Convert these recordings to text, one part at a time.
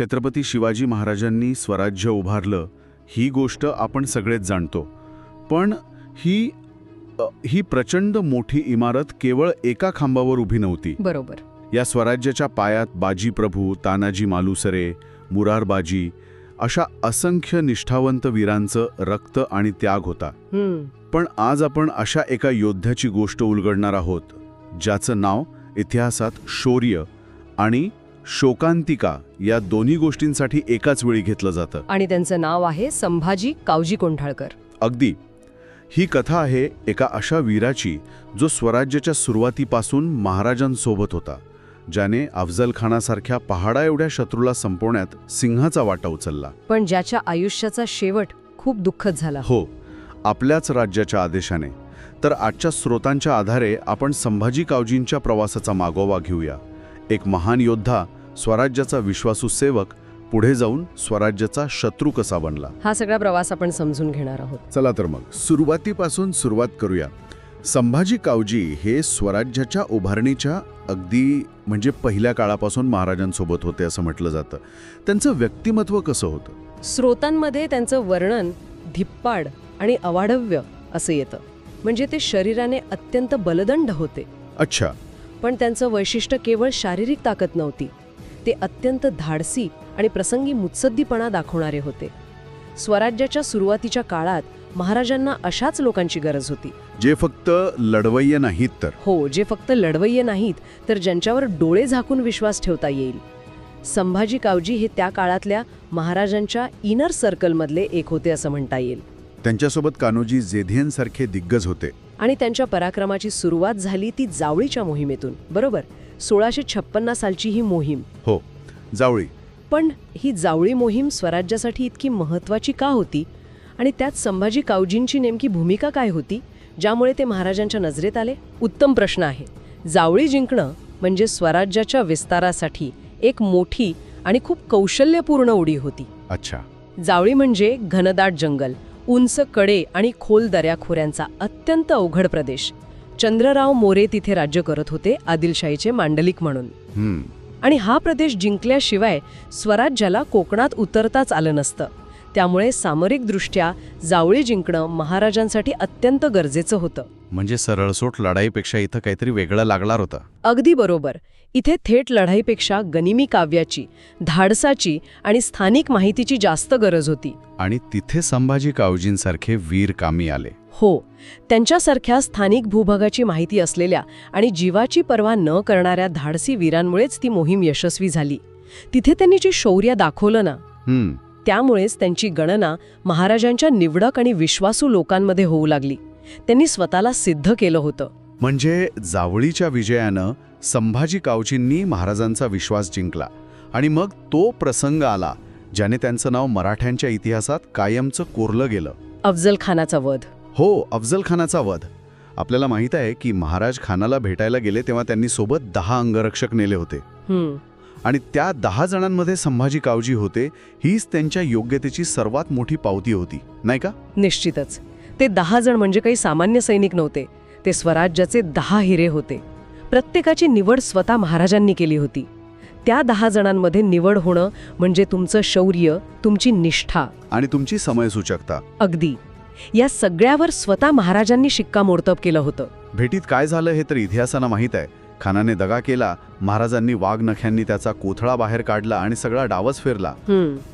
छत्रपती शिवाजी महाराजांनी स्वराज्य उभारलं ही गोष्ट आपण सगळेच जाणतो. पण ही ही प्रचंड मोठी इमारत केवळ एका खांबावर उभी नव्हती. बरोबर. या स्वराज्याच्या पायात बाजी प्रभू तानाजी मालुसरे मुरारबाजी अशा असंख्य निष्ठावंत वीरांचं रक्त आणि त्याग होता. पण आज आपण अशा एका योद्ध्याची गोष्ट उलगडणार आहोत ज्याचं नाव इतिहासात शौर्य आणि शोकांतिका या दोन्ही गोष्टींसाठी एकाच वेळी घेतलं जातं. आणि त्यांचं नाव आहे संभाजी कावजी कोंढाळकर. अगदी. ही कथा आहे एका अशा वीराची जो स्वराज्याच्या सुरुवातीपासून महाराजांसोबत होता ज्याने अफजल खानासारख्या पहाडा एवढ्या शत्रूला संपवण्यात सिंहाचा वाटा उचलला. पण ज्याच्या आयुष्याचा शेवट खूप दुःखद झाला. हो आपल्याच राज्याच्या आदेशाने. तर आजच्या स्रोतांच्या आधारे आपण संभाजी कावजींच्या प्रवासाचा मागोवा घेऊया. एक महान योद्धा स्वराज्याचा विश्वासू सेवक पुढे जाऊन स्वराज्याचा शत्रू कसा बनला? हा सगळा प्रवास आपण समजून घेणार आहोत. चला तर मग सुरुवातीपासून सुरुवात करूया. संभाजी कावजी हे स्वराज्याच्या उभारणीच्या अगदी म्हणजे पहिल्या काळापासून महाराजांसोबत होते असं म्हटलं जातं. त्यांचं व्यक्तिमत्व कसं होतं? स्रोतांमध्ये त्यांचं वर्णन धिप्पाड आणि अवाढव्य असं येतं. म्हणजे ते शरीराने अत्यंत बलदंड होते. अच्छा. पण त्यांचं वैशिष्ट्य केवळ शारीरिक ताकद नव्हती. ते अत्यंत धाडसी आणि प्रसंगी मुत्सद्दीपणा दाखवणारे होते. स्वराज्याच्या सुरुवातीच्या काळात महाराजांना अशाच लोकांची गरज होती. जे फक्त लढवय्य नाहीत तर. हो जे फक्त लढवय्ये नाहीत तर ज्यांच्यावर डोळे झाकून विश्वास ठेवता येईल. संभाजी कावजी हे त्या काळातल्या महाराजांच्या इनर सर्कलमधले एक होते असं म्हणता येईल. त्यांच्यासोबत कान्होजी जेधियनसारखे दिग्गज होते. आणि त्यांच्या पराक्रमाची सुरुवात झाली ती जावळीच्या मोहिमेतून बरोबर? सोळाशे छप्पन्न सालची ही मोहीम. हो जावळी. पण ही जावळी मोहीम स्वराज्यासाठी इतकी महत्त्वाची का होती? आणि त्यात संभाजी कावजींची नेमकी भूमिका काय होती? ज्यामुळे ते महाराजांच्या नजरेत आले? उत्तम प्रश्न आहे. जावळी जिंकणं म्हणजे स्वराज्याच्या विस्तारासाठी एक मोठी आणि खूप कौशल्यपूर्ण उडी होती. अच्छा. जावळी म्हणजे घनदाट जंगल उंच कडे आणि खोल दऱ्याखोऱ्यांचा अत्यंत अवघड प्रदेश. चंद्रराव मोरे तिथे राज्य करत होते आदिलशाहीचे मांडलिक म्हणून. आणि हा प्रदेश जिंकल्याशिवाय स्वराज्याला कोकणात उतरताच आलं नसतं. त्यामुळे सामरिकदृष्ट्या जावळी जिंकणं महाराजांसाठी अत्यंत गरजेचं होतं. म्हणजे सरळसोट लढाईपेक्षा इथं काहीतरी वेगळं लागणार होतं. अगदी बरोबर. इथे थेट लढाईपेक्षा गनिमी काव्याची धाडसाची आणि स्थानिक माहितीची जास्त गरज होती. आणि तिथे संभाजी कावजींसारखे वीर कामी आले. हो त्यांच्यासारख्या स्थानिक भूभागाची माहिती असलेल्या आणि जीवाची पर्वा न करणाऱ्या धाडसी वीरांमुळेच ती मोहीम यशस्वी झाली. तिथे त्यांनी जे शौर्य दाखवलं ना त्यामुळेच त्यांची गणना महाराजांच्या निवडक आणि विश्वासू लोकांमध्ये होऊ लागली. त्यांनी स्वतःला सिद्ध केलं होतं. म्हणजे जावळीच्या विजयानं संभाजी कावजींनी महाराजांचा विश्वास जिंकला आणि मग तो प्रसंग आला ज्याने त्यांचं नाव मराठ्यांच्या इतिहासात कायमचं कोरलं गेलं. अफजल खानाचा वध. हो अफजल खानाचा वध. आपल्याला माहीत आहे की महाराज खानाला भेटायला गेले तेव्हा त्यांनी सोबत दहा अंगरक्षक नेले होते. आणि त्या दहा जणांमध्ये संभाजी कावजी होते हीच त्यांच्या योग्यतेची सर्वात मोठी पावती होती नाही का? निश्चितच. ते दहा जण म्हणजे काही सामान्य सैनिक नव्हते. ते स्वराज्याचे दहा हिरे होते. प्रत्येकाची निवड स्वतः महाराजांनी केली होती. त्या दहा जणांमध्ये निवड होणं म्हणजे तुमचं शौर्य तुमची निष्ठा. आणि तुमची समयसूचकता. अगदी. या सगळ्यावर स्वतः महाराजांनी शिक्कामोर्तब केलं होतं. भेटीत काय झालं हे तर इतिहासानं माहीत आहे. खानाने दगा केला महाराजांनी वाघ नख्यांनी त्याचा कोथळा बाहेर काढला आणि सगळा डावच फिरला.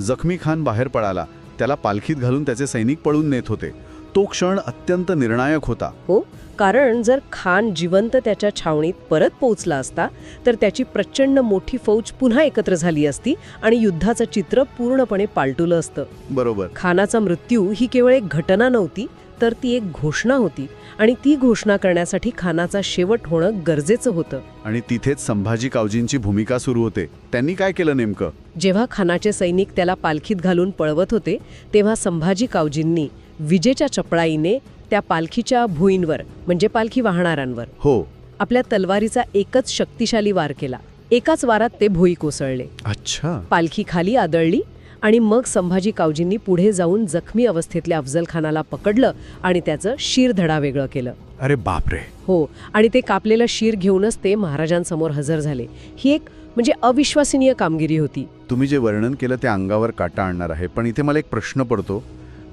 जखमी खान बाहेर पळाला. त्याला पालखीत घालून त्याचे सैनिक पळून नेत होते. तो क्षण अत्यंत निर्णायक होता. हो कारण जर खान जिवंत त्याच्या छावणीत परत पोहोचला असता तर त्याची प्रचंड मोठी फौज पुन्हा एकत्र झाली असती आणि युद्धाचं चित्र पूर्णपणे पालटुलं असतं. बरोबर. खानाचा मृत्यू ही केवळ एक घटना नव्हती तर ती एक घोषणा होती आणि ती घोषणा करण्यासाठी खानाचा शेवट होणं गरजेचं होतं. आणि तिथेच संभाजी कावजींची भूमिका सुरू होते. त्यांनी काय केलं नेमकं? जेव्हा खानाचे सैनिक त्याला पालखीत घालून पळवत होते तेव्हा संभाजी कावजींनी विजेच्या चपळाईने त्या पालखीच्या भुईंवर म्हणजे पालखी वाहणाऱ्यांवर हो. आपल्या तलवारीचा एकच शक्तिशाली वार केला. एकाच वारात ते भुई कोसळले. अच्छा. पालखी खाली आदळली आणि मग संभाजी कावजींनी पुढे जाऊन जखमी अवस्थेतल्या अफजल खानाला पकडलं आणि त्याचं शिरधडा वेगळं केलं. अरे बापरे. हो आणि ते कापलेलं शीर घेऊनच ते महाराजांसमोर हजर झाले. ही एक म्हणजे अविश्वसनीय कामगिरी होती. तुम्ही जे वर्णन केलं ते अंगावर काटा आणणार आहे पण इथे मला एक प्रश्न पडतो.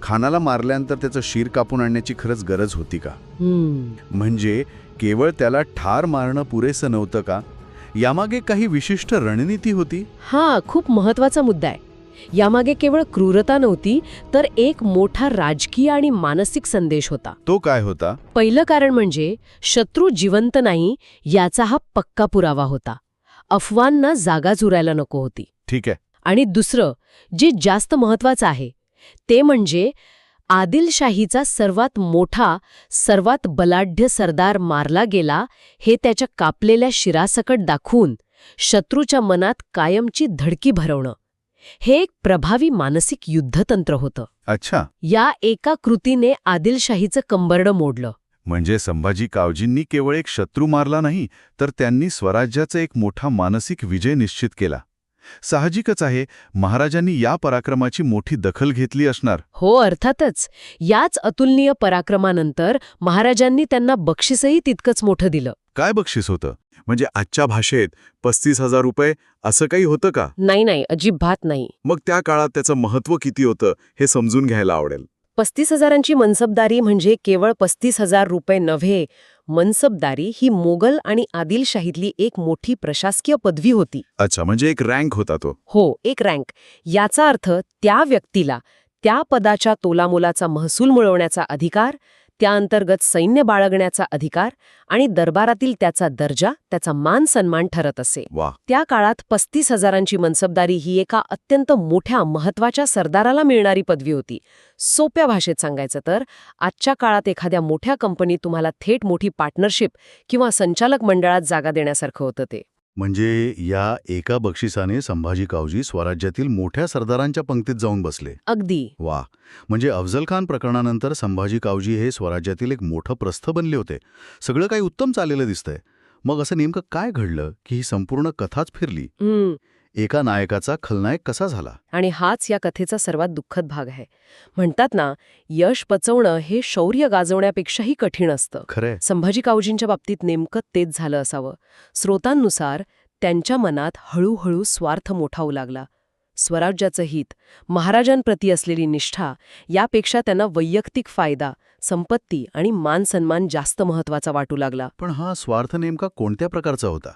खानाला मारल्यानंतर त्याचं शिर कापून आणण्याची खरंच गरज होती का? म्हणजे केवळ त्याला ठार मारणं पुरेसं नव्हतं का? यामागे काही विशिष्ट रणनीती होती? हा खूप महत्त्वाचा मुद्दा आहे. यामागे केवळ क्रूरता नव्हती तर एक मोठा राजकीय आणि मानसिक संदेश होता. तो काय होता? पहिलं कारण म्हणजे शत्रू जिवंत नाही याचा हा पक्का पुरावा होता. अफवांना जागा चुरायला नको होती. ठीक आहे. आणि दुसरं जे जास्त महत्वाचं आहे ते म्हणजे आदिलशाहीचा सर्वात मोठा सर्वात बलाढ्य सरदार मारला गेला हे त्याच्या कापलेल्या शिरासकट दाखवून शत्रूच्या मनात कायमची धडकी भरवणं. हे एक प्रभावी मानसिक युद्धतंत्र होतं. अच्छा. या एका कृतीने आदिलशाहीचं कंबरडं मोडलं. म्हणजे संभाजी कावजींनी केवळ एक शत्रू मारला नाही तर त्यांनी स्वराज्याचा एक मोठा मानसिक विजय निश्चित केला. साहजिकच आहे महाराजांनी या पराक्रमाची मोठी दखल घेतली असणार. हो अर्थातच. याच अतुलनीय पराक्रमानंतर महाराजांनी त्यांना बक्षीसही तितकंच मोठं दिलं. काय बक्षीस होतं? म्हणजे आजच्या भाषेत पस्तीस हजार रुपये असं काही होतं का? नाही नाही अजिबात नाही. मग त्या काळात त्याचं महत्त्व किती होतं हे समजून घ्यायला आवडेल. पस्तीस हजारांची मनसबदारी म्हणजे केवळ पस्तीस हजार रुपये नव्हे मनसबदारी ही मोगल आणि आदिलशाहीतली एक मोठी प्रशासकीय पदवी होती. अच्छा म्हणजे एक रँक होता तो. हो एक रँक याचा अर्थ त्या व्यक्तीला त्या पदाच्या तोलामोलाचा महसूल मिळवण्याचा अधिकार त्या अंतर्गत सैन्य बाळगण्याचा अधिकार आणि दरबारातील त्याचा दर्जा त्याचा मान सन्मान ठरत असे. त्या काळात पस्तीस हजारांची मनसबदारी ही एका अत्यंत मोठ्या महत्त्वाच्या सरदाराला मिळणारी पदवी होती. सोप्या भाषेत सांगायचं तर आजच्या काळात एखाद्या मोठ्या कंपनीत तुम्हाला थेट मोठी पार्टनरशिप किंवा संचालक मंडळात जागा देण्यासारखं होतं ते. म्हणजे या एका बक्षिसाने संभाजी कावजी स्वराज्यातील मोठ्या सरदारांच्या पंक्तीत जाऊन बसले. अगदी. वा. म्हणजे अफजल खान प्रकरणानंतर संभाजी कावजी हे स्वराज्यातील एक मोठं प्रस्थ बनले होते. सगळं काही उत्तम चाललेलं दिसतंय. मग असं नेमकं काय घडलं की ही संपूर्ण कथाच फिरली? एका नायकाचा खलनायक कसा झाला? आणि हाच या कथेचा सर्वात दुःखद भाग आहे. म्हणतात ना यश पचवणं हे शौर्य गाजवण्यापेक्षाही कठीण असतं. खरंय. संभाजी कावजींच्या बाबतीत नेमकं तेच झालं असावं. स्रोतांनुसार त्यांच्या मनात हळूहळू स्वार्थ मोठा होऊ लागला. स्वराज्याचं हित महाराजांप्रती असलेली निष्ठा यापेक्षा त्यांना वैयक्तिक फायदा संपत्ती आणि मानसन्मान जास्त महत्त्वाचा वाटू लागला. पण हा स्वार्थ नेमका कोणत्या प्रकारचा होता?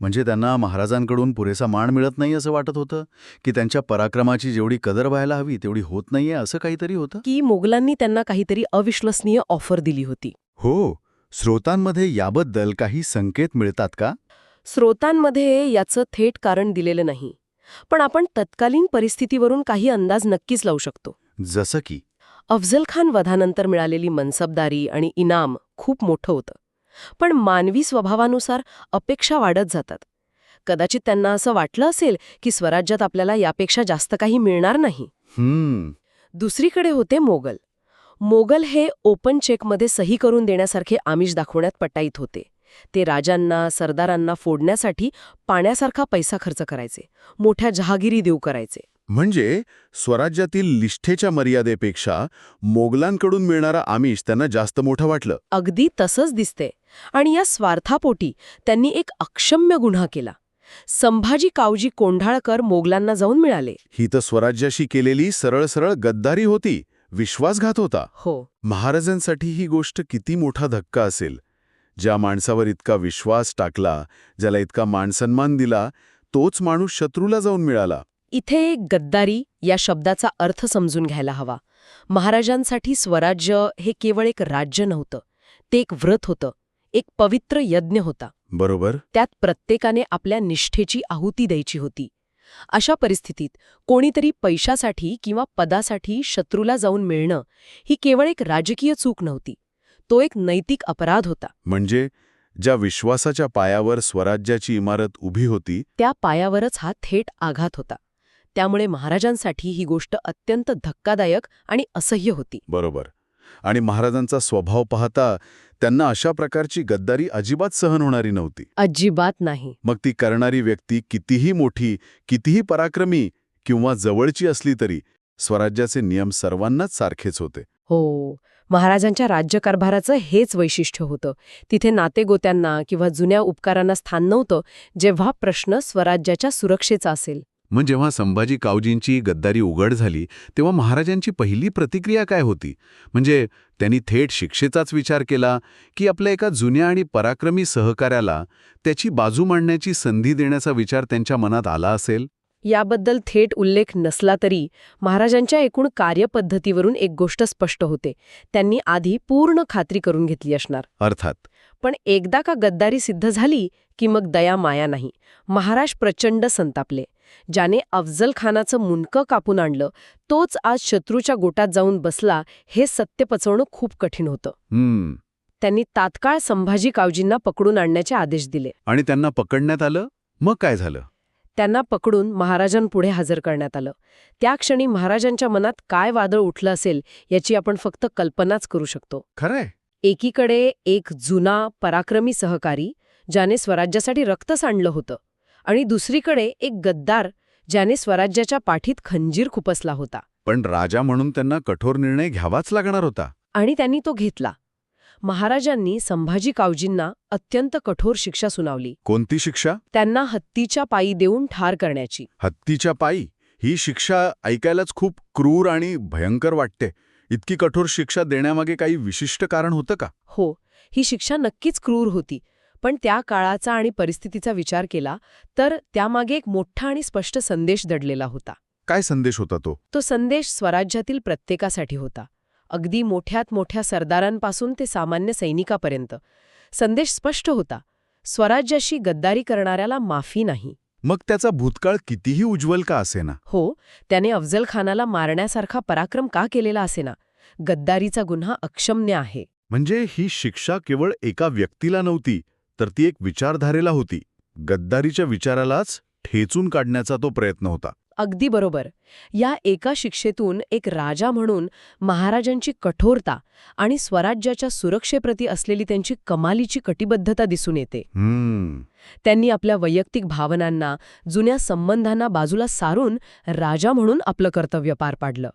म्हणजे त्यांना महाराजांकडून पुरेसा मान मिळत नाही असं वाटत होतं? की त्यांच्या पराक्रमाची जेवढी कदर व्हायला हवी तेवढी होत नाहीये असं काहीतरी होतं? की मोगलांनी त्यांना काहीतरी अविश्वसनीय ऑफर दिली होती. हो. स्रोतांमध्ये याबद्दल काही संकेत मिळतात का? स्रोतांमध्ये याचं थेट कारण दिलेलं नाही. पण आपण तत्कालीन परिस्थितीवरून काही अंदाज नक्कीच लावू शकतो. जसं की? अफजल खान वधानंतर मिळालेली मनसबदारी आणि इनाम खूप मोठं होतं. पण मानवी स्वभावानुसार अपेक्षा वाढत जातात. कदाचित त्यांना असं वाटलं असेल की स्वराज्यात आपल्याला यापेक्षा जास्त काही मिळणार नाही. हम्म. दुसरीकडे होते मोगल. मोगल हे ओपन चेकमध्ये सही करून देण्यासारखे आमिष दाखवण्यात पटाईत होते. ते राजांना सरदारांना फोडण्यासाठी पाण्यासारखा पैसा खर्च करायचे. मोठ्या जहागिरी देऊ करायचे. म्हणजे स्वराज्यातील निष्ठेच्या मर्यादेपेक्षा मोगलांकडून मिळणारा आमिष त्यांना जास्त मोठं वाटलं. अगदी तसंच दिसते. आणि या स्वार्थापोटी त्यांनी एक अक्षम्य गुन्हा केला. संभाजी कावजी कोंढाळकर मोगलांना जाऊन मिळाले. ही तर स्वराज्याशी केलेली सरळ सरळ गद्दारी होती विश्वासघात होता. हो. महाराजांसाठी ही गोष्ट किती मोठा धक्का असेल. ज्या माणसावर इतका विश्वास टाकला ज्याला इतका मानसन्मान दिला तोच माणूस शत्रूला जाऊन मिळाला. इथे गद्दारी या शब्दाचा अर्थ समजून घ्यायला हवा. महाराजांसाठी स्वराज्य हे केवळ एक राज्य नव्हतं ते एक व्रत होतं एक पवित्र यज्ञ होता. बरोबर. त्यात प्रत्येकाने आपल्या निष्ठेची आहुती द्यायची होती. अशा परिस्थितीत कोणीतरी पैशासाठी किंवा पदासाठी शत्रूला जाऊन मिळणं ही केवळ एक राजकीय चूक नव्हती तो एक नैतिक अपराध होता. म्हणजे ज्या विश्वासाच्या पायावर स्वराज्याची इमारत उभी होती त्या पायावरच हा थेट आघात होता. त्यामुळे महाराजांसाठी ही गोष्ट अत्यंत धक्कादायक आणि असह्य होती. बरोबर. आणि महाराजांचा स्वभाव पाहता त्यांना अशा प्रकारची गद्दारी अजिबात सहन होणारी नव्हती. अजिबात नाही. मग ती करणारी व्यक्ती कितीही मोठी कितीही पराक्रमी किंवा जवळची असली तरी स्वराज्याचे नियम सर्वांनाच सारखेच होते. हो महाराजांच्या राज्यकारभाराचं हेच वैशिष्ट्य होतं. तिथे नातेगोत्यांना किंवा जुन्या उपकारांना स्थान नव्हतं जेव्हा प्रश्न स्वराज्याच्या सुरक्षेचा असेल. मग जेव्हा संभाजी कावजींची गद्दारी उघड झाली तेव्हा महाराजांची पहिली प्रतिक्रिया काय होती? म्हणजे त्यांनी थेट शिक्षेचाच विचार केला की आपल्या एका जुन्या आणि पराक्रमी सहकार्याला त्याची बाजू मांडण्याची संधी देण्याचा विचार त्यांच्या मनात आला असेल? याबद्दल थेट उल्लेख नसला तरी महाराजांच्या एकूण कार्यपद्धतीवरून एक गोष्ट स्पष्ट होते. त्यांनी आधी पूर्ण खात्री करून घेतली असणार. अर्थात. पण एकदा का गद्दारी सिद्ध झाली की मग दया माया नाही. महाराज प्रचंड संतापले. ज्याने अफजल खानाचं मुंडकं कापून आणलं तोच आज शत्रूच्या गोटात जाऊन बसला हे सत्य पचवणं खूप कठीण होतं. त्यांनी तात्काळ संभाजी कावजींना पकडून आणण्याचे आदेश दिले. आणि त्यांना पकडण्यात आलं? मग काय झालं? त्यांना पकडून महाराजांपुढे हजर करण्यात आलं. त्या क्षणी महाराजांच्या मनात काय वादळ उठलं असेल याची आपण फक्त कल्पनाच करू शकतो. खरंय. एकीकडे एक जुना पराक्रमी सहकारी ज्याने स्वराज्यासाठी रक्त सांडलं होतं. आणि दुसरीकडे एक गद्दार ज्याने स्वराज्याच्या पाठीत खंजीर खुपसला होता. पण राजा म्हणून त्यांना कठोर निर्णय घ्यावाच लागणार होता. आणि त्यांनी तो घेतला. महाराजांनी संभाजी कावजींना अत्यंत कठोर शिक्षा सुनावली. कोणती शिक्षा? त्यांना हत्तीच्या पायी देऊन ठार करण्याची. हत्तीच्या पायी? ही शिक्षा ऐकायलाच खूप क्रूर आणि भयंकर वाटते. इतकी कठोर शिक्षा देण्यामागे काही विशिष्ट कारण होतं का? हो ही शिक्षा नक्कीच क्रूर होती. पण त्या काळाचा आणि परिस्थितीचा विचार केला तर त्यामागे एक मोठा आणि स्पष्ट संदेश दडलेला होता. काय संदेश होता तो? तो संदेश स्वराज्यातील प्रत्येकासाठी होता. अगदी मोठ्यात मोठ्या सरदारांपासून ते सामान्य सैनिकापर्यंत. संदेश स्पष्ट होता. स्वराज्याशी गद्दारी करणाऱ्याला माफी नाही. मग त्याचा भूतकाळ कितीही उज्ज्वल का असेना? हो त्याने अफजल खानाला मारण्यासारखा पराक्रम का केलेला असेना? गद्दारीचा गुन्हा अक्षम्य आहे. म्हणजे ही शिक्षा केवळ एका व्यक्तीला नव्हती तर ती एक विचारधारेला होती. गद्दारीच्या विचारालाच ठेचून काढण्याचा तो प्रयत्न होता. अगदी बरोबर. या एका शिक्षेतून एक राजा म्हणून महाराजांची कठोरता आणि स्वराज्याच्या सुरक्षेप्रती असलेली त्यांची कमालीची कटिबद्धता दिसून येते. त्यांनी आपल्या वैयक्तिक भावनांना जुन्या संबंधांना बाजूला सारून राजा म्हणून आपलं कर्तव्य पार पाडलं.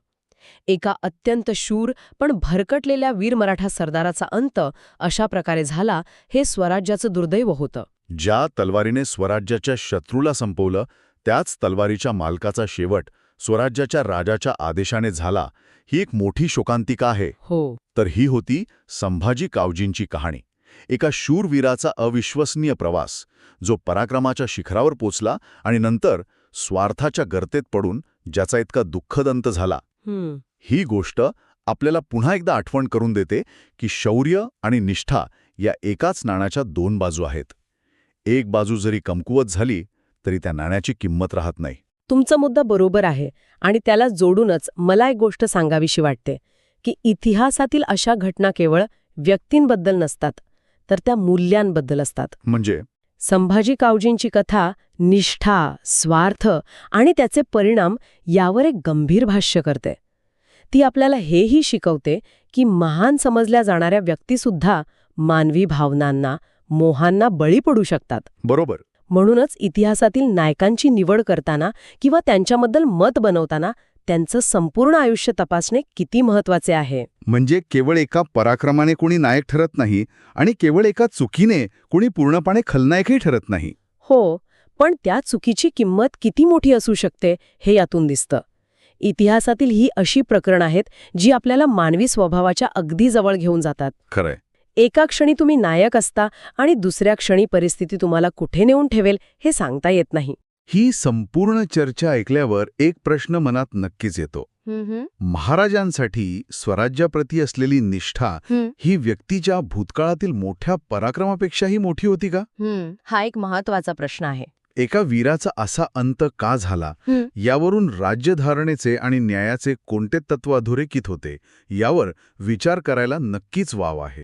एका अत्यंत शूर पण भरकटलेल्या वीर मराठा सरदाराचा अंत अशा प्रकारे झाला हे स्वराज्याचं दुर्दैव होतं. ज्या तलवारीने स्वराज्याच्या शत्रूला संपवलं त्याच तलवारीच्या मालकाचा शेवट स्वराज्याच्या राजाच्या आदेशाने झाला ही एक मोठी शोकांतिका आहे. हो. तर ही होती संभाजी कावजींची कहाणी. एका शूरवीराचा अविश्वसनीय प्रवास जो पराक्रमाच्या शिखरावर पोचला आणि नंतर स्वार्थाच्या गर्तेत पडून ज्याचा इतका दुःखद अंत झाला ही. गोष्ट आपल्याला पुन्हा एकदा आठवण करून देते की शौर्य आणि निष्ठा या एकाच नाण्याच्या दोन बाजू आहेत. एक बाजू जरी कमकुवत झाली तरी त्या नाण्याची किंमत राहत नाही. तुमचा मुद्दा बरोबर आहे आणि त्याला जोडूनच मला एक गोष्ट सांगावीशी वाटते की इतिहासातील अशा घटना केवळ व्यक्तींबद्दल नसतात तर त्या मूल्यांबद्दल असतात. म्हणजे? संभाजी कावजींची कथा निष्ठा स्वार्थ आणि त्याचे परिणाम यावर एक गंभीर भाष्य करते. ती आपल्याला हेही शिकवते की महान समजल्या जाणाऱ्या व्यक्तीसुद्धा मानवी भावनांना मोहांना बळी पडू शकतात. बरोबर. म्हणूनच इतिहासातील नायकांची निवड करताना किंवा त्यांच्याबद्दल मत बनवताना त्यांचं संपूर्ण आयुष्य तपासणे किती महत्त्वाचे आहे. म्हणजे केवळ एका पराक्रमाने कोणी नायक ठरत नाही आणि केवळ एका चुकीने कोणी पूर्णपणे खलनायकही ठरत नाही. हो पण त्या चुकीची किंमत किती मोठी असू शकते हे यातून दिसतं. इतिहासातील ही अशी प्रकरणं आहेत जी आपल्याला मानवी स्वभावाच्या अगदी जवळ घेऊन जातात. खरंय. एका क्षणी तुम्ही नायक असता आणि दुसऱ्या क्षणी परिस्थिती तुम्हाला कुठे नेऊन ठेवेल हे सांगता येत नाही. ही संपूर्ण चर्चा ऐकल्यावर एक प्रश्न मनात नक्कीच येतो. महाराजांसाठी स्वराज्याप्रती असलेली निष्ठा ही. व्यक्तीच्या भूतकाळातील मोठ्या पराक्रमापेक्षाही मोठी होती का? हा एक महत्त्वाचा प्रश्न आहे. एका वीराचा असा अंत का झाला. यावरून राज्यधारणेचे आणि न्यायाचे कोणते तत्व अधोरेखित होते? यावर विचार करायला नक्कीच वाव आहे.